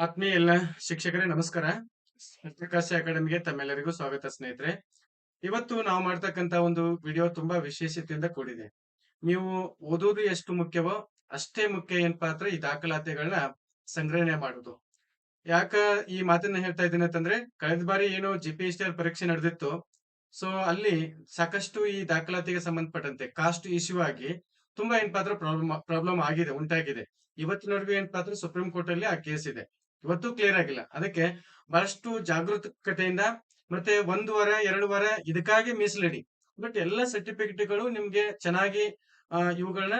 ಆತ್ಮೀಯ ಎಲ್ಲ ಶಿಕ್ಷಕರೇ, ನಮಸ್ಕಾರ. ಪ್ರಕಾಶ ಅಕಾಡೆಮಿಗೆ ತಮ್ಮೆಲ್ಲರಿಗೂ ಸ್ವಾಗತ ಸ್ನೇಹಿತರೆ. ಇವತ್ತು ನಾವು ಮಾಡ್ತಕ್ಕಂತ ಒಂದು ವಿಡಿಯೋ ತುಂಬಾ ವಿಶೇಷತೆಯಿಂದ ಕೂಡಿದೆ. ನೀವು ಓದೋದು ಎಷ್ಟು ಮುಖ್ಯವೋ ಅಷ್ಟೇ ಮುಖ್ಯ ಏನಪ್ಪಾ ಅಂದ್ರೆ ಈ ದಾಖಲಾತಿಗಳನ್ನ ಸಂಗ್ರಹಣೆ ಮಾಡುದು. ಯಾಕ ಈ ಮಾತನ್ನ ಹೇಳ್ತಾ ಇದ್ದೀನಿ ಅಂತಂದ್ರೆ, ಕಳೆದ ಬಾರಿ ಏನು ಜಿ ಪಿ ಪರೀಕ್ಷೆ ನಡೆದಿತ್ತು. ಸೊ ಅಲ್ಲಿ ಸಾಕಷ್ಟು ಈ ದಾಖಲಾತಿಗೆ ಸಂಬಂಧಪಟ್ಟಂತೆ ಕಾಸ್ಟ್ ಇಶ್ಯೂ ಆಗಿ ತುಂಬಾ ಏನ್ ಪಾತ್ರ ಪ್ರಾಬ್ಲಮ್ ಪ್ರಾಬ್ಲಮ್ ಆಗಿದೆ, ಉಂಟಾಗಿದೆ. ಇವತ್ತಿನವರೆಗೂ ಏನ್ ಪಾತ್ರ ಸುಪ್ರೀಂ ಕೋರ್ಟ್ ಅಲ್ಲಿ ಆ ಕೇಸ್ ಇದೆ. ಇವತ್ತು ಕ್ಲಿಯರ್ ಆಗಿಲ್ಲ. ಅದಕ್ಕೆ ಬಹಳಷ್ಟು ಜಾಗರೂಕತೆಯಿಂದ ಮತ್ತೆ ಒಂದು ವಾರ ಎರಡು ವಾರ ಇದಕ್ಕಾಗಿ ಮೀಸಲಿಡಿ. ಬಟ್ ಎಲ್ಲ ಸರ್ಟಿಫಿಕೇಟ್ಗಳು ನಿಮ್ಗೆ ಚೆನ್ನಾಗಿ ಇವುಗಳನ್ನ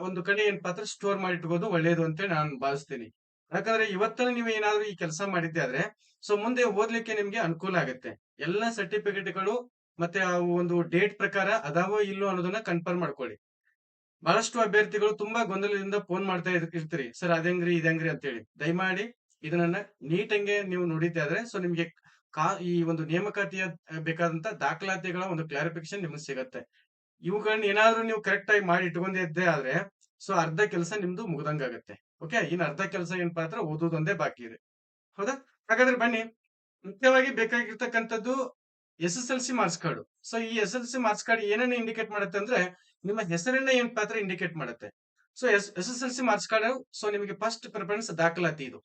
ಒಂದು ಕಡೆ ಏನಪ್ಪಾ ಅಂದ್ರೆ ಸ್ಟೋರ್ ಮಾಡಿ ಇಟ್ಕೋದು ಒಳ್ಳೇದು ಅಂತ ನಾನು ಭಾವಿಸ್ತೀನಿ. ಯಾಕಂದ್ರೆ ಇವತ್ತನ ನೀವು ಏನಾದ್ರು ಈ ಕೆಲಸ ಮಾಡಿದ್ದೆ ಆದ್ರೆ, ಸೊ ಮುಂದೆ ಓದ್ಲಿಕ್ಕೆ ನಿಮ್ಗೆ ಅನುಕೂಲ ಆಗುತ್ತೆ. ಎಲ್ಲ ಸರ್ಟಿಫಿಕೇಟ್ಗಳು ಮತ್ತೆ ಅವು ಒಂದು ಡೇಟ್ ಪ್ರಕಾರ ಅದಾವೋ ಇಲ್ಲೋ ಅನ್ನೋದನ್ನ ಕನ್ಫರ್ಮ್ ಮಾಡ್ಕೊಳ್ಳಿ. ಬಹಳಷ್ಟು ಅಭ್ಯರ್ಥಿಗಳು ತುಂಬಾ ಗೊಂದಲದಿಂದ ಫೋನ್ ಮಾಡ್ತಾ ಇರ್- ಇರ್ತೀರಿ. ಸರ್ ಅದಂಗ್ರಿ ಇದಂಗ್ರಿ ಅಂತೇಳಿ. ದಯಮಾಡಿ ಇದನ್ನ ನೀಟಂಗೆ ನೀವು ನೋಡಿದ್ದೆ ಆದ್ರೆ ಸೊ ನಿಮ್ಗೆ ಕಾ, ಈ ಒಂದು ನೇಮಕಾತಿಯ ಬೇಕಾದಂತ ದಾಖಲಾತಿಗಳ ಒಂದು ಕ್ಲಾರಿಫಿಕೇಶನ್ ನಿಮ್ಗೆ ಸಿಗತ್ತೆ. ಇವುಗಳನ್ನ ಏನಾದ್ರೂ ನೀವು ಕರೆಕ್ಟ್ ಆಗಿ ಮಾಡಿ ಇಟ್ಕೊಂಡಿದ್ದೆ ಆದ್ರೆ ಸೊ ಅರ್ಧ ಕೆಲಸ ನಿಮ್ದು ಮುಗ್ದಂಗಾಗತ್ತೆ. ಓಕೆ ಇನ್ ಅರ್ಧ ಕೆಲಸ ಏನಪ್ಪಾ ಅಂದ್ರೆ ಓದೋದೊಂದೇ ಬಾಕಿ ಇದೆ. ಹೌದಾ? ಹಾಗಾದ್ರೆ ಬನ್ನಿ. ಮುಖ್ಯವಾಗಿ ಬೇಕಾಗಿರ್ತಕ್ಕಂಥದ್ದು S S L C marks card so ಈ S L C marks card ಏನನ್ನ ಇಂಡಿಕೇಟ್ ಮಾಡುತ್ತೆ ಅಂದ್ರೆ, ನಿಮ್ಮ ಹೆಸರನ್ನ ಏನ್ ಪಾತ್ರ ಇಂಡಿಕೇಟ್ ಮಾಡುತ್ತೆ. So S S S L C marks card so ನಿಮಗೆ ಫಸ್ಟ್ ಪ್ರಿಫರೆನ್ಸ್ ದಾಖಲಾತಿ ಇದು.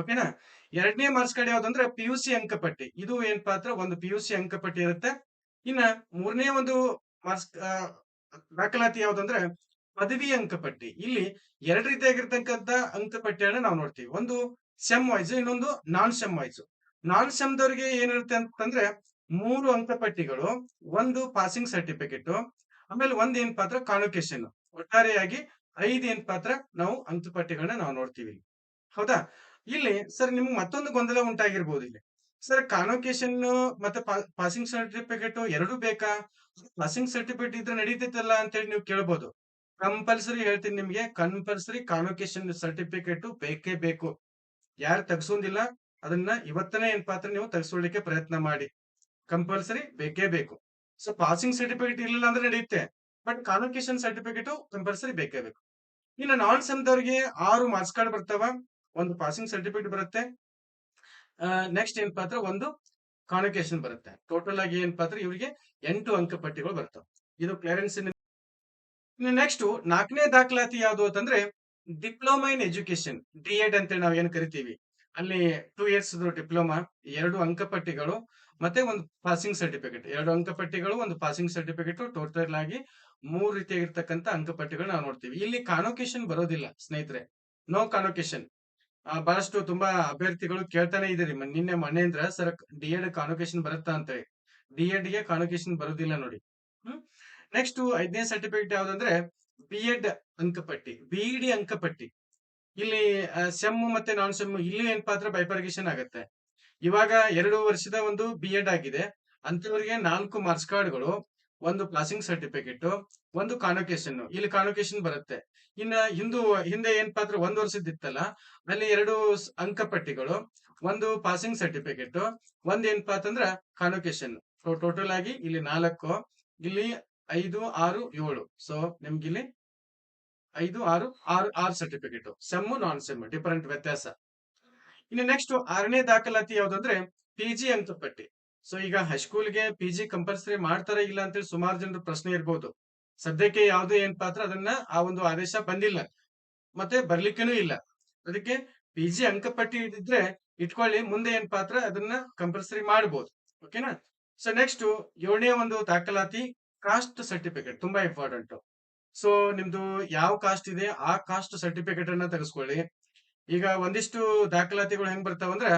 ಓಕೆನಾ? ಎರಡನೇ ಮಾರ್ಕ್ಸ್ ಕಾರ್ಡ್ ಯಾವ್ದಂದ್ರೆ ಪಿ ಯು ಸಿ ಅಂಕಪಟ್ಟಿ. ಇದು ಏನ್ ಪಾತ್ರ? ಒಂದು ಪಿ ಯು ಸಿ ಅಂಕಪಟ್ಟಿ ಇರುತ್ತೆ. ಇನ್ನ ಮೂರನೇ ಒಂದು ಮಾರ್ಕ್ಸ್ ದಾಖಲಾತಿ ಯಾವ್ದಂದ್ರೆ ಪದವಿ ಅಂಕಪಟ್ಟಿ. ಇಲ್ಲಿ ಎರಡು ರೀತಿಯಾಗಿರ್ತಕ್ಕಂಥ ಅಂಕಪಟ್ಟಿಯನ್ನು ನಾವು ನೋಡ್ತೀವಿ. ಒಂದು ಸೆಮ್ ವೈಸ್ ಇನ್ನೊಂದು ನಾನ್ ಸೆಮ್ ವೈಸ್ ನಾನ್ ಸೆಮ್ದವ್ರಿಗೆ ಏನಿರುತ್ತೆ ಅಂತಂದ್ರೆ ಮೂರು ಅಂಕಪಟ್ಟಿಗಳು, ಒಂದು ಪಾಸಿಂಗ್ ಸರ್ಟಿಫಿಕೇಟ್ ಆಮೇಲೆ ಒಂದ್ ಏನ್ ಪಾತ್ರ? ಕಾನ್ವಕೇಶನ್ ಒಟ್ಟಾರೆಯಾಗಿ ಐದ್ ಏನ್ ಪಾತ್ರ ನಾವು ಅಂಕಪಟ್ಟಿಗಳನ್ನ ನಾವು ನೋಡ್ತೀವಿ. ಹೌದಾ? ಇಲ್ಲಿ ಸರ್ ನಿಮ್ಗೆ ಮತ್ತೊಂದು ಗೊಂದಲ ಉಂಟಾಗಿರ್ಬೋದು ಇಲ್ಲಿ. ಸರ್ ಕಾನ್ವೊಕೇಶನ್ ಮತ್ತೆ ಪಾಸಿಂಗ್ ಸರ್ಟಿಫಿಕೇಟ್ ಎರಡು ಬೇಕಾ? ಪಾಸಿಂಗ್ ಸರ್ಟಿಫಿಕೇಟ್ ಇದ್ರೆ ನಡೀತೈತಲ್ಲ ಅಂತ ಹೇಳಿ ನೀವು ಕೇಳ್ಬೋದು. ಕಂಪಲ್ಸರಿ ಹೇಳ್ತೀನಿ ನಿಮ್ಗೆ ಕಂಪಲ್ಸರಿ ಕಾನ್ವೊಕೇಶನ್ ಸರ್ಟಿಫಿಕೇಟ್ ಬೇಕೇ ಬೇಕು. ಯಾರು ತೆಗ್ಸೋದಿಲ್ಲ ಅದನ್ನ ಇವತ್ತನೇ ಏನ್ ಪಾತ್ರ ನೀವು ತೆಗ್ಸ್ಕೊಳ್ಳಿಕ್ಕೆ ಪ್ರಯತ್ನ ಮಾಡಿ. ಕಂಪಲ್ಸರಿ ಬೇಕೇ ಬೇಕು. ಸೊ ಪಾಸಿಂಗ್ ಸರ್ಟಿಫಿಕೇಟ್ ಇರಲಿಲ್ಲ ಅಂದ್ರೆ ನಡೆಯುತ್ತೆ ಬಟ್ ಕಾನ್ವೊಕೇಶನ್ ಸರ್ಟಿಫಿಕೇಟ್ ಕಂಪಲ್ಸರಿ ಬೇಕೇ ಬೇಕು. ಇನ್ನು ನಾನ್ ಸೆಮ್ದವ್ರಿಗೆ ಆರು ಮಾರ್ಕ್ಸ್ ಕಾರ್ಡ್ ಬರ್ತಾವ. ಒಂದು ಪಾಸಿಂಗ್ ಸರ್ಟಿಫಿಕೇಟ್ ಬರುತ್ತೆ. ನೆಕ್ಸ್ಟ್ ಏನಪ್ಪಾ ಪಾತ್ರ? ಒಂದು ಕಾನ್ವಕೇಶನ್ ಬರುತ್ತೆ. ಟೋಟಲ್ ಆಗಿ ಏನಪ್ಪಾ ಪಾತ್ರ? ಇವರಿಗೆ ಎಂಟು ಅಂಕಪಟ್ಟಿಗಳು ಬರ್ತವೆ. ಇದು ಕ್ಲಿಯರೆನ್ಸ್ ನೆಕ್ಸ್ಟ್ ನಾಲ್ಕನೇ ದಾಖಲಾತಿ ಯಾವುದು ಅಂತಂದ್ರೆ diploma in education D Ed ಅಂತೇಳಿ ನಾವು ಏನ್ ಕರಿತೀವಿ? ಅಲ್ಲಿ ಟೂ ಇಯರ್ಸ್ ಡಿಪ್ಲೊಮಾ ಎರಡು ಅಂಕಪಟ್ಟಿಗಳು ಮತ್ತೆ ಒಂದು ಪಾಸಿಂಗ್ ಸರ್ಟಿಫಿಕೇಟ್ ಎರಡು ಅಂಕಪಟ್ಟಿಗಳು ಒಂದು ಪಾಸಿಂಗ್ ಸರ್ಟಿಫಿಕೇಟ್ ಟೋಟಲ್ ಆಗಿ ಮೂರು ರೀತಿಯಾಗಿರ್ತಕ್ಕಂಥ ಅಂಕಪಟ್ಟಿಗಳು ನಾವು ನೋಡ್ತೀವಿ. ಇಲ್ಲಿ ಕಾನ್ವಕೇಶನ್ ಬರೋದಿಲ್ಲ, ಸ್ನೇಹಿತರೆ. ನೋ ಕಾನ್ವೊಕೇಶನ್ ಬಹಳಷ್ಟು ತುಂಬಾ ಅಭ್ಯರ್ಥಿಗಳು ಕೇಳ್ತಾನೆ ಇದೀರಿ ನಿನ್ನೆ Manendra sir D Ed convocation ಬರುತ್ತಾ ಅಂತ ಡಿ ಎಡ್ಗೆ ಕಾನ್ವೊಕೇಶನ್ ಬರೋದಿಲ್ಲ ನೋಡಿ. ನೆಕ್ಸ್ಟ್ ಐದನೇ ಸರ್ಟಿಫಿಕೇಟ್ ಯಾವ್ದಂದ್ರೆ ಬಿ ಎಡ್ ಅಂಕಪಟ್ಟಿ ಬಿ ಡಿ ಅಂಕಪಟ್ಟಿ. ಇಲ್ಲಿ ಸೆಮ್ ಮತ್ತೆ ನಾನ್ ಸೆಮ್ ಇಲ್ಲಿ ಏನಪ್ಪಾ ಅಂದ್ರೆ ಬೈಪರ್ಗೇಶನ್ ಆಗುತ್ತೆ? ಇವಾಗ ಎರಡು ವರ್ಷದ ಒಂದು ಬಿ ಎಡ್ ಆಗಿದೆ. ಅಂತವರಿಗೆ ನಾಲ್ಕು ಮಾರ್ಕ್ಸ್ ಕಾರ್ಡ್ಗಳು ಒಂದು ಪಾಸಿಂಗ್ ಸರ್ಟಿಫಿಕೇಟ್ ಒಂದು ಕಾನ್ವೊಕೇಶನ್ ಇಲ್ಲಿ ಕಾನ್ವೊಕೇಶನ್ ಬರುತ್ತೆ. ಇನ್ನ ಹಿಂದೂ, ಹಿಂದೆ ಏನಪ್ಪಾ ಅಂದ್ರೆ ಒಂದ್ ವರ್ಷದಿತ್ತಲ್ಲ ಅಲ್ಲಿ ಎರಡು ಅಂಕ ಅಂಕಪಟ್ಟಿಗಳು, ಒಂದು ಪಾಸಿಂಗ್ ಸರ್ಟಿಫಿಕೇಟ್ ಒಂದ್ ಏನಪ್ಪಾ ಅಂತಂದ್ರ ಕಾನ್ವೊಕೇಶನ್ ಟೋಟಲ್ ಆಗಿ ಇಲ್ಲಿ ನಾಲ್ಕು, ಇಲ್ಲಿ ಐದು, ಆರು, ಏಳು. ಸೊ ನಿಮ್ಗಿಲ್ಲಿ ಐದು, ಆರು ಆರು ಆರು certificate sem non sem different ವ್ಯತ್ಯಾಸ. ಇನ್ನು ನೆಕ್ಸ್ಟ್ ಆರನೇ ದಾಖಲಾತಿ ಯಾವ್ದಂದ್ರೆ ಪಿ ಜಿ ಅಂಕಪಟ್ಟಿ ಸೊ ಈಗ ಹೈಸ್ಕೂಲ್ಗೆ ಪಿ ಜಿ ಕಂಪಲ್ಸರಿ ಮಾಡ್ತಾರ ಇಲ್ಲ ಅಂತೇಳಿ ಸುಮಾರು ಜನರು ಪ್ರಶ್ನೆ ಇರ್ಬೋದು. ಸದ್ಯಕ್ಕೆ ಯಾವುದೇ ಏನ್ ಪಾತ್ರ ಅದನ್ನ ಆ ಒಂದು ಆದೇಶ ಬಂದಿಲ್ಲ. ಮತ್ತೆ ಬರ್ಲಿಕ್ಕೆನೂ ಇಲ್ಲ. ಅದಕ್ಕೆ ಪಿ ಜಿ ಅಂಕಪಟ್ಟಿ ಇದ್ರೆ ಇಟ್ಕೊಳ್ಳಿ, ಮುಂದೆ ಏನ್ ಪಾತ್ರ ಅದನ್ನ ಕಂಪಲ್ಸರಿ ಮಾಡ್ಬೋದು. ಓಕೆನಾ ಸೊ ನೆಕ್ಸ್ಟ್ ಏಳನೇ ಒಂದು ದಾಖಲಾತಿ ಕಾಸ್ಟ್ ಸರ್ಟಿಫಿಕೇಟ್ ತುಂಬಾ ಇಂಪಾರ್ಟೆಂಟ್ ಸೊ ನಿಮ್ದು ಯಾವ ಕಾಸ್ಟ್ ಇದೆ, ಆ ಕಾಸ್ಟ್ ಸರ್ಟಿಫಿಕೇಟ್ ಅನ್ನ ತೆಗೆಸ್ಕೊಳ್ಳಿ. ಈಗ ಒಂದಿಷ್ಟು ದಾಖಲಾತಿಗಳು ಹೆಂಗ್ ಬರ್ತಾವ ಅಂದ್ರ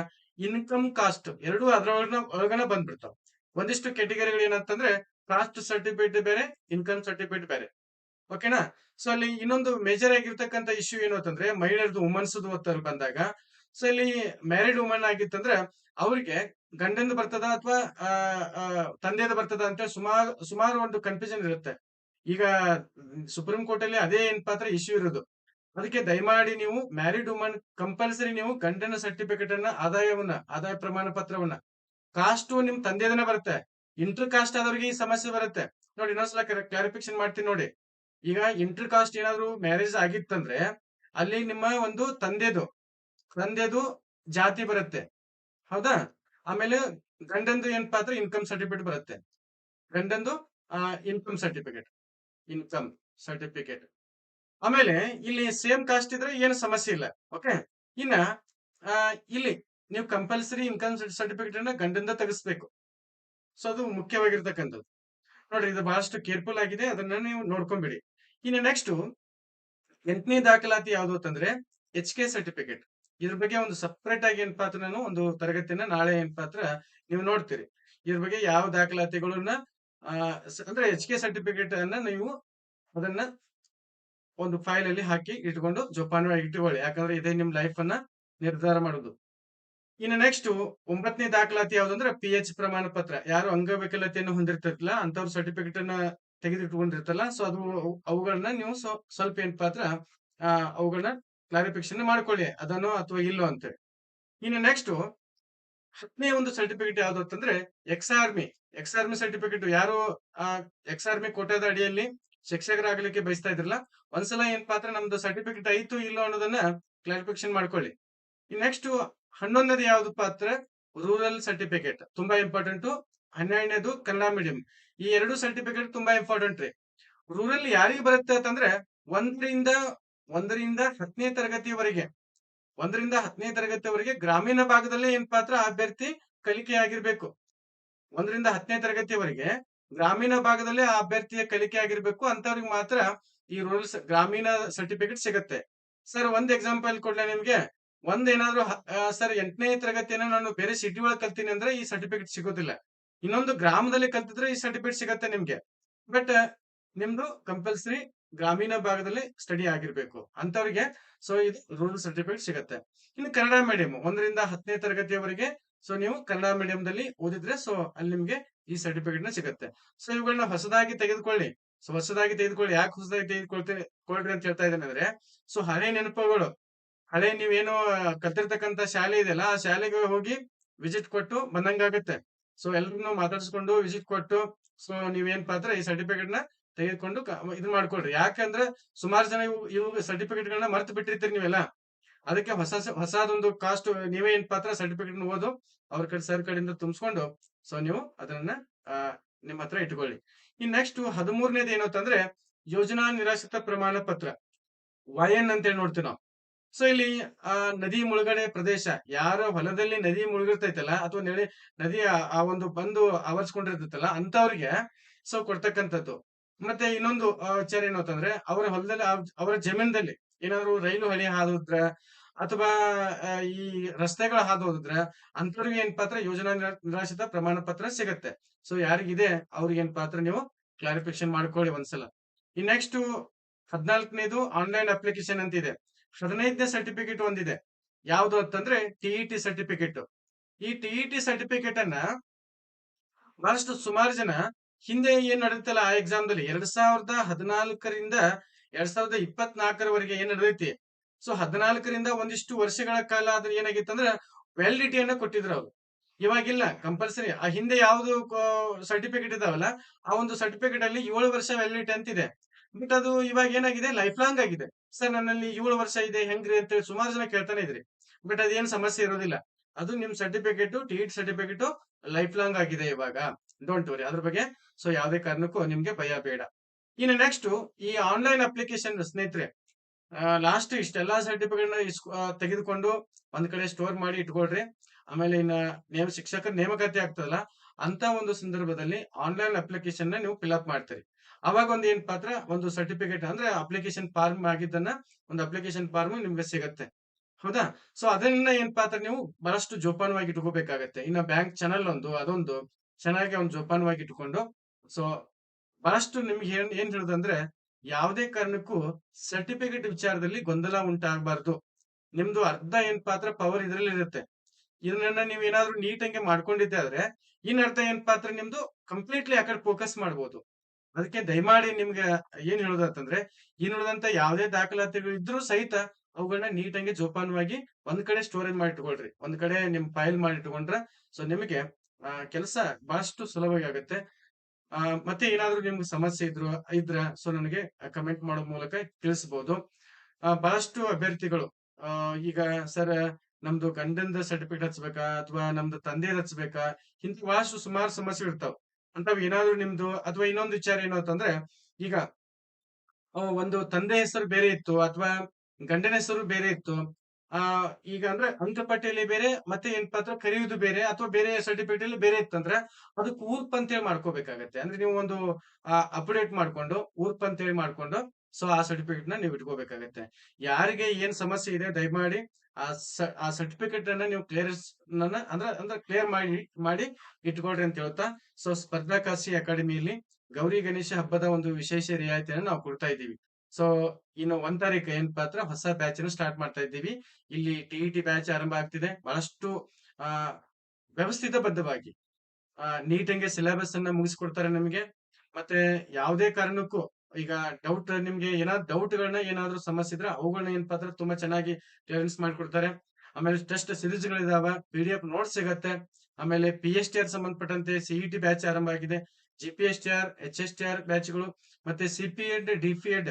ಇನ್ಕಮ್ ಕಾಸ್ಟ್ ಎರಡು ಅದ್ರೊಳಗ ಒಳಗನ ಬಂದ್ಬಿಡ್ತಾವ. ಒಂದಿಷ್ಟು ಕೆಟಗರಿಗಳು ಏನಂತಂದ್ರೆ ಕಾಸ್ಟ್ ಸರ್ಟಿಫಿಕೇಟ್ ಬೇರೆ ಇನ್ಕಮ್ ಸರ್ಟಿಫಿಕೇಟ್ ಬೇರೆ. ಓಕೆನಾ ಸೊ ಅಲ್ಲಿ ಇನ್ನೊಂದು ಮೇಜರ್ ಆಗಿರ್ತಕ್ಕಂತ ಇಶ್ಯೂ ಏನು ಅಂತಂದ್ರೆ ಮಹಿಳೆಯರದು ವುಮನ್ಸ್ ಹೊತ್ತಲ್ಲಿ ಬಂದಾಗ ಸೊ ಇಲ್ಲಿ ಮ್ಯಾರಿಡ್ ವುಮನ್ ಆಗಿತ್ತಂದ್ರೆ ಅವ್ರಿಗೆ ಗಂಡಂದು ಬರ್ತದ ಅಥವಾ ತಂದೆದು ಬರ್ತದ ಅಂತ ಸುಮಾರು ಸುಮಾರು ಒಂದು ಕನ್ಫ್ಯೂಷನ್ ಇರುತ್ತೆ. ಈಗ ಸುಪ್ರೀಂ ಕೋರ್ಟ್ ಅಲ್ಲಿ ಅದೇ ಏನ್ ಪಾತ್ರ ಇಶ್ಯೂ ಇರೋದು. ಅದಕ್ಕೆ ದಯಮಾಡಿ ನೀವು ಮ್ಯಾರಿಡ್ ವುಮನ್ ಕಂಪಲ್ಸರಿ ನೀವು ಗಂಡನ ಸರ್ಟಿಫಿಕೇಟ್ ಅನ್ನ, ಆದಾಯವನ್ನ, ಆದಾಯ ಪ್ರಮಾಣ ಪತ್ರವನ್ನ ಕಾಸ್ಟ್ ನಿಮ್ ತಂದೆದನ್ನ ಬರುತ್ತೆ. ಇಂಟರ್ ಕಾಸ್ಟ್ ಆದವ್ರಿಗೆ ಈ ಸಮಸ್ಯೆ ಬರುತ್ತೆ. ನೋಡಿ ಇನ್ನೊಂದ್ಸಲ ಕ್ಲಾರಿಫಿಕೇಶನ್ ಮಾಡ್ತೀನಿ ನೋಡಿ. ಈಗ ಇಂಟರ್ ಕಾಸ್ಟ್ ಏನಾದ್ರು ಮ್ಯಾರೇಜ್ ಆಗಿತ್ತಂದ್ರೆ ಅಲ್ಲಿ ನಿಮ್ಮ ಒಂದು ತಂದೆದು ತಂದೆದು ಜಾತಿ ಬರುತ್ತೆ. ಹೌದಾ? ಆಮೇಲೆ ಗಂಡಂದು ಏನಪ್ಪಾ ಅಂದ್ರೆ ಇನ್ಕಮ್ ಸರ್ಟಿಫಿಕೇಟ್ ಬರುತ್ತೆ. ಗಂಡಂದು ಇನ್ಕಮ್ ಸರ್ಟಿಫಿಕೇಟ್ ಇನ್ಕಮ್ ಸರ್ಟಿಫಿಕೇಟ್ ಆಮೇಲೆ ಇಲ್ಲಿ ಸೇಮ್ ಕಾಸ್ಟ್ ಇದ್ರೆ ಏನು ಸಮಸ್ಯೆ ಇಲ್ಲ. ಓಕೆ ಇನ್ನ ಇಲ್ಲಿ ನೀವು ಕಂಪಲ್ಸರಿ ಇನ್ಕಮ್ ಸರ್ಟಿಫಿಕೇಟ್ ಅನ್ನ ಗಂಡಂದ ತೆಗಿಸ್ಬೇಕು. ಸೊ ಅದು ಮುಖ್ಯವಾಗಿರ್ತಕ್ಕಂಥದ್ದು. ನೋಡ್ರಿ, ಇದು ಬಹಳಷ್ಟು ಕೇರ್ಫುಲ್ ಆಗಿದೆ, ಅದನ್ನ ನೀವು ನೋಡ್ಕೊಂಬಿಡಿ. ಇನ್ನು ನೆಕ್ಸ್ಟ್ ಎಂಟನೇ ದಾಖಲಾತಿ ಯಾವುದು ಅಂತಂದ್ರೆ ಎಚ್ ಕೆ ಸರ್ಟಿಫಿಕೇಟ್ ಇದ್ರ ಬಗ್ಗೆ ಒಂದು ಸಪ್ರೇಟ್ ಆಗಿ ಏನ್ ಪಾತ್ರ ಒಂದು ತರಗತಿಯನ್ನ ನಾಳೆ ಏನ್ ಪಾತ್ರ ನೀವು ನೋಡ್ತೀರಿ. ಇದ್ರ ಬಗ್ಗೆ ಯಾವ ದಾಖಲಾತಿಗಳನ್ನ ಅಂದ್ರೆ ಎಚ್ ಕೆ ಸರ್ಟಿಫಿಕೇಟ್ ಅನ್ನ ನೀವು ಅದನ್ನ ಒಂದು ಫೈಲ್ ಅಲ್ಲಿ ಹಾಕಿ ಇಟ್ಕೊಂಡು ಜೋಪಾನವಾಗಿ ಇಟ್ಟುಕೊಳ್ಳಿ. ಯಾಕಂದ್ರೆ ಇದೇ ನಿಮ್ ಲೈಫ್ ಅನ್ನ ನಿರ್ಧಾರ ಮಾಡುದು. ಇನ್ನು ನೆಕ್ಸ್ಟ್ ಒಂಬತ್ತನೇ ದಾಖಲಾತಿ ಯಾವ್ದಂದ್ರೆ ಪಿ ಎಚ್ ಪ್ರಮಾಣ ಪತ್ರ. ಯಾರು ಅಂಗವಿಕಲತೆಯನ್ನು ಹೊಂದಿರ್ತಿರ್ತಿಲ್ಲ ಅಂತವ್ರ ಸರ್ಟಿಫಿಕೇಟ್ ಅನ್ನ ತೆಗೆದಿಟ್ಕೊಂಡಿರ್ತಲ್ಲ ಸೊ ಅದು ಅವು- ಅವುಗಳನ್ನ ನೀವು ಸ್ವ- ಸ್ವಲ್ಪ ಏನ್ ಆ, ಅವುಗಳನ್ನ ಕ್ಲಾರಿಫಿಕೇಶನ್ ಮಾಡ್ಕೊಳ್ಳಿ. ಅದನ್ನು ಅಥವಾ ಇಲ್ಲೋ ಅಂತ ಇನ್ನು ನೆಕ್ಸ್ಟ್ ಹತ್ತನೇ ಒಂದು ಸರ್ಟಿಫಿಕೇಟ್ ಯಾವ್ದು ಅಂತಂದ್ರೆ ex army ex army certificate ಯಾರು ಎಕ್ಸ್ ಆರ್ಮಿ ಕೋಟಾದ ಅಡಿಯಲ್ಲಿ ಶಿಕ್ಷಕರಾಗಲಿಕ್ಕೆ ಬಯಸ್ತಾ ಇದ್ರಲ್ಲ, ಒಂದ್ಸಲ ಏನಪ್ಪಾ ಅಂದ್ರೆ ನಮ್ದು ಸರ್ಟಿಫಿಕೇಟ್ ಆಯ್ತು ಇಲ್ಲೋ ಅನ್ನೋದನ್ನ ಕ್ಲಾರಿಫಿಕೇಶನ್ ಮಾಡ್ಕೊಳ್ಳಿ. ನೆಕ್ಸ್ಟ್ ಹನ್ನೊಂದನೇದು ಯಾವ್ದಪ್ಪ ಪಾತ್ರ? ರೂರಲ್ ಸರ್ಟಿಫಿಕೇಟ್ ತುಂಬಾ ಇಂಪಾರ್ಟೆಂಟ್ ಹನ್ನೆರಡನೇದು ಕನ್ನಡ ಮೀಡಿಯಂ ಈ ಎರಡು ಸರ್ಟಿಫಿಕೇಟ್ ತುಂಬಾ ಇಂಪಾರ್ಟೆಂಟ್ ರೀ. ರೂರಲ್ ಯಾರಿಗೆ ಬರುತ್ತೆ ಅಂತಂದ್ರೆ, ಒಂದರಿಂದ ಒಂದರಿಂದ ಹತ್ತನೇ ತರಗತಿವರೆಗೆ, ಒಂದರಿಂದ ಹತ್ತನೇ ತರಗತಿವರೆಗೆ ಗ್ರಾಮೀಣ ಭಾಗದಲ್ಲೇ ಏನ್ ಪಾತ್ರ ಅಭ್ಯರ್ಥಿ ಕಲಿಕೆ ಆಗಿರ್ಬೇಕು ಒಂದರಿಂದ ಹತ್ತನೇ ತರಗತಿವರೆಗೆ ಗ್ರಾಮೀಣ ಭಾಗದಲ್ಲಿ ಆ ಅಭ್ಯರ್ಥಿಯ ಕಲಿಕೆ ಆಗಿರ್ಬೇಕು ಅಂತವ್ರಿಗೆ ಮಾತ್ರ ಈ ರೂರಲ್ ಗ್ರಾಮೀಣ ಸರ್ಟಿಫಿಕೇಟ್ ಸಿಗುತ್ತೆ. ಸರ್ ಒಂದ್ ಎಕ್ಸಾಂಪಲ್ ಕೊಡ್ಲೇ ನಿಮ್ಗೆ. ಒಂದ್ ಏನಾದ್ರು ಸರ್ ಎಂಟನೇ ತರಗತಿಯನ್ನ ನಾನು ಬೇರೆ ಸಿಟಿ ಒಳಗೆ ಕಲ್ತೀನಿ ಅಂದ್ರೆ ಈ ಸರ್ಟಿಫಿಕೇಟ್ ಸಿಗೋದಿಲ್ಲ. ಇನ್ನೊಂದು ಗ್ರಾಮದಲ್ಲಿ ಕಲ್ತಿದ್ರೆ ಈ ಸರ್ಟಿಫಿಕೇಟ್ ಸಿಗತ್ತೆ ನಿಮ್ಗೆ. ಬಟ್ ನಿಮ್ದು ಕಂಪಲ್ಸರಿ ಗ್ರಾಮೀಣ ಭಾಗದಲ್ಲಿ ಸ್ಟಡಿ ಆಗಿರ್ಬೇಕು ಅಂತವ್ರಿಗೆ ಸೊ ಇದು ರೂರಲ್ ಸರ್ಟಿಫಿಕೇಟ್ ಸಿಗತ್ತೆ. ಇನ್ನು ಕನ್ನಡ ಮೀಡಿಯಂ ಒಂದರಿಂದ ಹತ್ತನೇ ತರಗತಿಯವರೆಗೆ ಸೊ ನೀವು ಕನ್ನಡ ಮೀಡಿಯಂದಲ್ಲಿ ಓದಿದ್ರೆ ಸೊ ಅಲ್ಲಿ ನಿಮ್ಗೆ ಈ ಸರ್ಟಿಫಿಕೇಟ್ನ ಸಿಗುತ್ತೆ. ಸೊ ಇವುಗಳನ್ನ ಹೊಸದಾಗಿ ತೆಗೆದುಕೊಳ್ಳಿ. ಸೊ ಹೊಸದಾಗಿ ತೆಗೆದುಕೊಳ್ಳಿ. ಯಾಕೆ ಹೊಸದಾಗಿ ತೆಗೆದುಕೊಳ್ತೀನಿ ಕೊಳ್ರಿ ಅಂತ ಹೇಳ್ತಾ ಇದ್ದೇನೆ ಅಂದ್ರೆ ಸೊ ಹಳೆ ನೆನಪುಗಳು, ಹಳೆ ನೀವೇನು ಕಲ್ತಿರ್ತಕ್ಕಂತ ಶಾಲೆ ಇದೆಯಲ್ಲ, ಆ ಶಾಲೆಗೆ ಹೋಗಿ ವಿಸಿಟ್ ಕೊಟ್ಟು ಬಂದಂಗಾಗುತ್ತೆ. ಸೊ ಎಲ್ರನ್ನೂ ಮಾತಾಡಿಸ್ಕೊಂಡು ವಿಸಿಟ್ ಕೊಟ್ಟು ಸೊ ನೀವೇನ್ ಪಾತ್ರ ಈ ಸರ್ಟಿಫಿಕೇಟ್ನ ತೆಗೆದುಕೊಂಡು ಇದು ಮಾಡ್ಕೊಳ್ರಿ. ಯಾಕಂದ್ರೆ ಸುಮಾರು ಜನ ಇವು ಸರ್ಟಿಫಿಕೇಟ್ ಗಳನ್ನ ಮರ್ತು ಬಿಟ್ಟಿರ್ತೀರಿ ನೀವೆಲ್ಲ. ಅದಕ್ಕೆ ಹೊಸ ಹೊಸದೊಂದು ಕಾಸ್ಟ್ ನೀವೇ ಏನ್ ಪಾತ್ರ ಸರ್ಟಿಫಿಕೇಟ್ ಓದು, ಅವ್ರ ಕಡೆ, ಸರ್ ಕಡೆಯಿಂದ ತುಂಬಿಸ್ಕೊಂಡು ಸೊ ನೀವು ಅದನ್ನ ನಿಮ್ಮ ಹತ್ರ ಇಟ್ಕೊಳ್ಳಿ. ಇನ್ ನೆಕ್ಸ್ಟ್ ಹದಿಮೂರನೇದು ಏನು ಅಂತಂದ್ರೆ, ಯೋಜನಾ ನಿರಾಶ್ರಿತ ಪ್ರಮಾಣ ಪತ್ರ. ವಯನ್ ಅಂತೇಳಿ ನೋಡ್ತೀವಿ ನಾವು. ಸೊ ಇಲ್ಲಿ, ಆ, ನದಿ ಮುಳುಗಡೆ ಪ್ರದೇಶ, ಯಾರ ಹೊಲದಲ್ಲಿ ನದಿ ಮುಳುಗಿರ್ತೈತಲ್ಲ, ಅಥವಾ ನದಿ ನದಿ, ಆ- ಒಂದು ಬಂದು ಆವರಿಸ್ಕೊಂಡಿರ್ತೈತಲ್ಲ, ಅಂತವ್ರಿಗೆ ಸೊ ಕೊಡ್ತಕ್ಕಂಥದ್ದು. ಮತ್ತೆ ಇನ್ನೊಂದು ವಿಚಾರ ಏನು ಅಂತಂದ್ರೆ, ಅವರ ಹೊಲದಲ್ಲಿ ಅವರ ಜಮೀನದಲ್ಲಿ ಏನಾದ್ರು ರೈಲು ಹಳಿ ಹಾದೋದ್ರ ಅಥವಾ ಈ ರಸ್ತೆಗಳ ಹಾದು ಹೋಗಿದ್ರೆ ಅಂತವ್ರಿಗೆ ಏನ್ ಪಾತ್ರ? ಯೋಜನಾ ನಿರಾಶಿತ ಪ್ರಮಾಣ ಪತ್ರ ಸಿಗತ್ತೆ. ಸೊ ಯಾರಿಗಿದೆ, ಅವ್ರಿಗೆ ಏನ್ ಪಾತ್ರ ನೀವು? ಕ್ಲಾರಿಫಿಕೇಶನ್ ಮಾಡ್ಕೊಳ್ಳಿ ಒಂದ್ಸಲ. ಈ ನೆಕ್ಸ್ಟ್ ಹದಿನಾಲ್ಕನೇದು ಆನ್ಲೈನ್ ಅಪ್ಲಿಕೇಶನ್ ಅಂತ ಇದೆ ಹದಿನೈದನೇ ಸರ್ಟಿಫಿಕೇಟ್ ಒಂದಿದೆ. ಯಾವ್ದು ಅಂತಂದ್ರೆ ಟಿಇಟಿ ಸರ್ಟಿಫಿಕೇಟ್ ಈ ಟಿಇಟಿ ಸರ್ಟಿಫಿಕೇಟ್ ಅನ್ನ ಬಹಳಷ್ಟು ಸುಮಾರು ಜನ ಹಿಂದೆ ಏನ್ ನಡೀತಲ್ಲ ಆ ಎಕ್ಸಾಮ್ ದಲ್ಲಿ? ಎರಡ್ ಸಾವಿರದ ಹದಿನಾಲ್ಕರಿಂದ ಎರಡ್ ಸಾವಿರದ ಇಪ್ಪತ್ನಾಲ್ಕರವರೆಗೆ ಏನ್ ನಡೆದೈತಿ ಸೊ ಹದಿನಾಲ್ಕರಿಂದ ಒಂದಿಷ್ಟು ವರ್ಷಗಳ ಕಾಲ ಅದ್ರ ಏನಾಗಿತ್ತಂದ್ರ ವ್ಯಾಲಿಡಿಟಿಯನ್ನ ಕೊಟ್ಟಿದ್ರು ಅವ್ರು. ಇವಾಗಿಲ್ಲ ಕಂಪಲ್ಸರಿ ಆ ಹಿಂದೆ ಯಾವ್ದು ಸರ್ಟಿಫಿಕೇಟ್ ಇದಾವಲ್ಲ, ಆ ಒಂದು ಸರ್ಟಿಫಿಕೇಟ್ ಅಲ್ಲಿ ಏಳು ವರ್ಷ ವ್ಯಾಲಿಡಿಟಿ ಅಂತಿದೆ ಬಟ್ ಅದು ಇವಾಗ ಏನಾಗಿದೆ? ಲೈಫ್ ಲಾಂಗ್ ಆಗಿದೆ. ಸರ್, ನನ್ನಲ್ಲಿ ಏಳು ವರ್ಷ ಇದೆ, ಹೆಂಗ್ರಿ ಅಂತೇಳಿ ಸುಮಾರು ಜನ ಕೇಳ್ತಾನೆ ಇದ್ರಿ. ಬಟ್ ಅದೇನ್ ಸಮಸ್ಯೆ ಇರೋದಿಲ್ಲ. ಅದು ನಿಮ್ certificate TET certificate life long ಆಗಿದೆ ಇವಾಗ. ಡೋಂಟ್ ವರಿ ಅದ್ರ ಬಗ್ಗೆ ಸೊ ಯಾವುದೇ ಕಾರಣಕ್ಕೂ ನಿಮ್ಗೆ ಭಯ ಬೇಡ. ಇನ್ನು ನೆಕ್ಸ್ಟ್ ಈ ಆನ್ಲೈನ್ ಅಪ್ಲಿಕೇಶನ್ ಸ್ನೇಹಿತರೆ ಲಾಸ್ಟ್ ಇಷ್ಟೆಲ್ಲಾ ಸರ್ಟಿಫಿಕೇಟ್ ತೆಗೆದುಕೊಂಡು ಒಂದ್ ಕಡೆ ಸ್ಟೋರ್ ಮಾಡಿ ಇಟ್ಕೊಳ್ರಿ. ಆಮೇಲೆ ಇನ್ನ ನೇಮ, ಶಿಕ್ಷಕರ ನೇಮಕಾತಿ ಆಗ್ತದಲ್ಲ, ಅಂತ ಒಂದು ಸಂದರ್ಭದಲ್ಲಿ ಆನ್ಲೈನ್ ಅಪ್ಲಿಕೇಶನ್ನ ನೀವು ಫಿಲ್ಅಪ್ ಮಾಡ್ತೀರಿ. ಅವಾಗ ಒಂದ್ ಏನ್ ಪಾತ್ರ? ಒಂದು ಸರ್ಟಿಫಿಕೇಟ್ ಅಂದ್ರೆ ಅಪ್ಲಿಕೇಶನ್ ಫಾರ್ಮ್ ಆಗಿದ್ದನ್ನ ಒಂದು ಅಪ್ಲಿಕೇಶನ್ ಫಾರ್ಮ್ ನಿಮ್ಗೆ ಸಿಗತ್ತೆ. ಹೌದಾ? ಸೊ ಅದನ್ನ ಏನ್ ಪಾತ್ರ ನೀವು? ಬಹಳಷ್ಟು ಜೋಪಾನವಾಗಿ ಇಟ್ಕೋಬೇಕಾಗತ್ತೆ. ಇನ್ನ ಬ್ಯಾಂಕ್ ಚಾನಲ್ ಒಂದು, ಅದೊಂದು, ಚೆನ್ನಾಗಿ ಒಂದು ಜೋಪಾನವಾಗಿ ಇಟ್ಕೊಂಡು ಸೊ ಬಹಳಷ್ಟು ನಿಮ್ಗೆ ಏನ್ ಏನ್ ಹೇಳುದಂದ್ರೆ ಯಾವುದೇ ಕಾರಣಕ್ಕೂ ಸರ್ಟಿಫಿಕೇಟ್ ವಿಚಾರದಲ್ಲಿ ಗೊಂದಲ ಉಂಟಾಗಬಾರ್ದು. ನಿಮ್ದು ಅರ್ಧ ಏನ್ ಪಾತ್ರ ಪವರ್ ಇದ್ರಲ್ಲಿ ಇರುತ್ತೆ. ಇದನ್ನ ನೀವು ಏನಾದ್ರು ನೀಟಂಗೆ ಮಾಡ್ಕೊಂಡಿದ್ದೆ ಆದ್ರೆ, ಇನ್ ಅರ್ಧ ಏನ್ ಪಾತ್ರ ನಿಮ್ದು ಕಂಪ್ಲೀಟ್ಲಿ ಆ ಕಡೆ ಫೋಕಸ್ ಮಾಡ್ಬೋದು. ಅದಕ್ಕೆ ದಯಮಾಡಿ ನಿಮ್ಗೆ ಏನ್ ಹೇಳೋದಂತಂದ್ರೆ ಇನ್ ಉಳಿದಂತ ಯಾವುದೇ ದಾಖಲಾತಿಗಳು ಇದ್ರೂ ಸಹಿತ ಅವುಗಳನ್ನ ನೀಟಂಗೆ ಜೋಪಾನವಾಗಿ ಒಂದ್ ಕಡೆ ಸ್ಟೋರೇಜ್ ಮಾಡಿ ಇಟ್ಕೊಳ್ರಿ. ಒಂದ್ ಕಡೆ ನಿಮ್ ಫೈಲ್ ಮಾಡಿ ಇಟ್ಕೊಂಡ್ರೆ ಸೊ ನಿಮಗೆ ಕೆಲಸ ಬಹಳಷ್ಟು ಸುಲಭವಾಗಿ ಆಗುತ್ತೆ. ಮತ್ತೆ ಏನಾದ್ರೂ ನಿಮ್ಗೆ ಸಮಸ್ಯೆ ಇದ್ರು, ಇದ್ರ ಸೊ ನನಗೆ ಕಮೆಂಟ್ ಮಾಡೋ ಮೂಲಕ ತಿಳಿಸಬಹುದು ಬಹಳಷ್ಟು ಅಭ್ಯರ್ಥಿಗಳು ಈಗ ಸರ್ ನಮ್ದು ಗಂಡಂದ ಸರ್ಟಿಫಿಕೇಟ್ ಹಚ್ಬೇಕಾ, ಅಥವಾ ನಮ್ದು ತಂದೆ ಹಚ್ಬೇಕಾ ಇಂತ ಬಹಳಷ್ಟು ಸುಮಾರು ಸಮಸ್ಯೆ ಇರ್ತಾವ. ಅಂತವ್ ಏನಾದ್ರು ನಿಮ್ದು, ಅಥವಾ ಇನ್ನೊಂದು ವಿಚಾರ ಏನು ಅಂತಂದ್ರೆ, ಈಗ ಒಂದು ತಂದೆ ಹೆಸರು ಬೇರೆ ಇತ್ತು, ಅಥವಾ ಗಂಡನ ಹೆಸರು ಬೇರೆ ಇತ್ತು ಆ, ಈಗ ಅಂದ್ರೆ ಅಂಕಪಟ್ಟಿಯಲ್ಲಿ ಬೇರೆ, ಮತ್ತೆ ಏನ್ ಅಂದ್ರೆ ಕರೆಯುವುದು ಬೇರೆ, ಅಥವಾ ಬೇರೆ ಸರ್ಟಿಫಿಕೇಟ್ ಅಲ್ಲಿ ಬೇರೆ ಇತ್ತಂದ್ರೆ ಅದಕ್ಕೆ ಊರ್ಪ್ ಅಂತೇಳಿ ಮಾಡ್ಕೋಬೇಕಾಗತ್ತೆ. ಅಂದ್ರೆ ನೀವು ಒಂದು ಅಪ್ಡೇಟ್ ಮಾಡ್ಕೊಂಡು, ಊರ್ಪ್ ಅಂತೇಳಿ ಮಾಡ್ಕೊಂಡು ಸೊ ಆ ಸರ್ಟಿಫಿಕೇಟ್ನ ನೀವು ಇಟ್ಕೋಬೇಕಾಗತ್ತೆ. ಯಾರಿಗೆ ಏನ್ ಸಮಸ್ಯೆ ಇದೆ, ದಯಮಾಡಿ ಆ ಸರ್ಟಿಫಿಕೇಟ್ ಅನ್ನ ನೀವು ಕ್ಲಿಯರ್ಸ್ ಅಂದ್ರೆ ಅಂದ್ರೆ ಕ್ಲಿಯರ್ ಮಾಡಿ ಮಾಡಿ ಇಟ್ಕೊಳ್ರಿ ಅಂತ ಹೇಳ್ತಾ ಸೊ ಸ್ಪರ್ಧಾಕಾಶಿ ಅಕಾಡೆಮಿಯಲ್ಲಿ ಗೌರಿ ಗಣೇಶ ಹಬ್ಬದ ಒಂದು ವಿಶೇಷ ರಿಯಾಯಿತಿಯನ್ನು ನಾವು ಕೊಡ್ತಾ ಇದ್ದೀವಿ. ಸೊ ಇನ್ನು ಒಂದ್ ತಾರೀಕು ಏನಪ್ಪಾ ಪಾತ್ರ? ಹೊಸ ಬ್ಯಾಚ್ ಅನ್ನು ಸ್ಟಾರ್ಟ್ ಮಾಡ್ತಾ ಇದ್ದೀವಿ. ಇಲ್ಲಿ ಟಿಇಟಿ ಬ್ಯಾಚ್ ಆರಂಭ ಆಗ್ತಿದೆ. ಬಹಳಷ್ಟು, ಆ, ವ್ಯವಸ್ಥಿತಬದ್ಧವಾಗಿ, ಆ ಹಂಗೆ ಸಿಲೆಬಸ್ ಅನ್ನ ಮುಗಿಸ್ಕೊಡ್ತಾರೆ ನಮಗೆ. ಮತ್ತೆ ಯಾವುದೇ ಕಾರಣಕ್ಕೂ ಈಗ ಡೌಟ್ ನಿಮ್ಗೆ ಏನಾದ್ರು ಡೌಟ್ ಗಳನ್ನ ಏನಾದ್ರು ಸಮಸ್ಯೆ ಇದ್ರೆ ಅವುಗಳನ್ನ ಏನಪ್ಪಾ ಅಂದ್ರೆ ತುಂಬಾ ಚೆನ್ನಾಗಿ ಕ್ಲಿಯರೆನ್ಸ್ ಮಾಡ್ಕೊಡ್ತಾರೆ. ಆಮೇಲೆ ಟೆಸ್ಟ್ ಸಿರೀಸ್ ಗಳಿದಾವ. ಪಿ ಡಿ ಎಫ್ ನೋಟ್ಸ್ ಸಿಗತ್ತೆ. ಆಮೇಲೆ ಪಿ ಎಸ್ ಟಿ ಆರ್ ಸಂಬಂಧಪಟ್ಟಂತೆ ಸಿಇಟಿ ಬ್ಯಾಚ್ ಆರಂಭ ಆಗಿದೆ. G P S T R H S T R ಬ್ಯಾಚ್ಗಳು ಮತ್ತೆ C P Ed D P Ed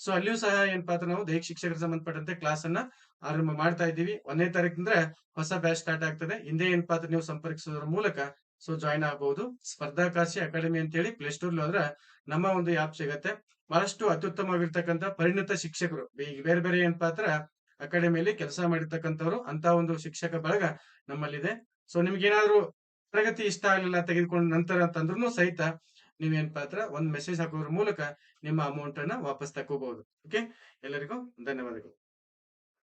so ಅಲ್ಲಿಯೂ ಸಹ ಏನಪ್ಪಾ ಅಂದ್ರೆ ನಾವು ದೈಹಿಕ ಶಿಕ್ಷಕರಿಗೆ ಸಂಬಂಧಪಟ್ಟಂತೆ ಕ್ಲಾಸ್ ಅನ್ನ ಆರಂಭ ಮಾಡ್ತಾ ಇದ್ದೀವಿ. ಒಂದನೇ ತಾರೀಕಿಂದ ಹೊಸ ಬ್ಯಾಚ್ ಸ್ಟಾರ್ಟ್ ಆಗ್ತದೆ. ಹಿಂದೆ ಏನಪ್ಪಾ ಅಂದ್ರೆ ನೀವು ಸಂಪರ್ಕಿಸೋದ್ರ ಮೂಲಕ ಸೊ ಜಾಯಿನ್ ಆಗಬಹುದು ಸ್ಪರ್ಧಾಕಾಶಿ ಅಕಾಡೆಮಿ ಅಂತೇಳಿ ಪ್ಲೇ ಸ್ಟೋರ್ ಹೋದ್ರೆ ನಮ್ಮ ಒಂದು ಆಪ್ ಸಿಗತ್ತೆ. ಬಹಳಷ್ಟು ಅತ್ಯುತ್ತಮವಾಗಿರ್ತಕ್ಕಂಥ ಪರಿಣಿತ ಶಿಕ್ಷಕರು ಬೇರೆ ಬೇರೆ ಏನಪ್ಪಾ ಅಂದ್ರೆ ಅಕಾಡೆಮಿಯಲ್ಲಿ ಕೆಲಸ ಮಾಡಿರ್ತಕ್ಕಂಥವ್ರು ಅಂತ ಒಂದು ಶಿಕ್ಷಕ ಬಳಗ ನಮ್ಮಲ್ಲಿದೆ. ಸೊ ನಿಮ್ಗೆ ಏನಾದ್ರು ತರಗತಿ ಇಷ್ಟ ಆಗಲಿಲ್ಲ ತೆಗೆದುಕೊಂಡ ನಂತರ ಅಂತಂದ್ರೂ ಸಹಿತ ನೀವೇನಪ್ಪಾ ಪಾತ್ರ? ಒಂದ್ ಮೆಸೇಜ್ ಹಾಕೋದ್ರ ಮೂಲಕ ನಿಮ್ಮ ಅಮೌಂಟ್ ಅನ್ನ ವಾಪಸ್ ತಕೋಬಹುದು ಓಕೆ ಎಲ್ಲರಿಗೂ ಧನ್ಯವಾದಗಳು.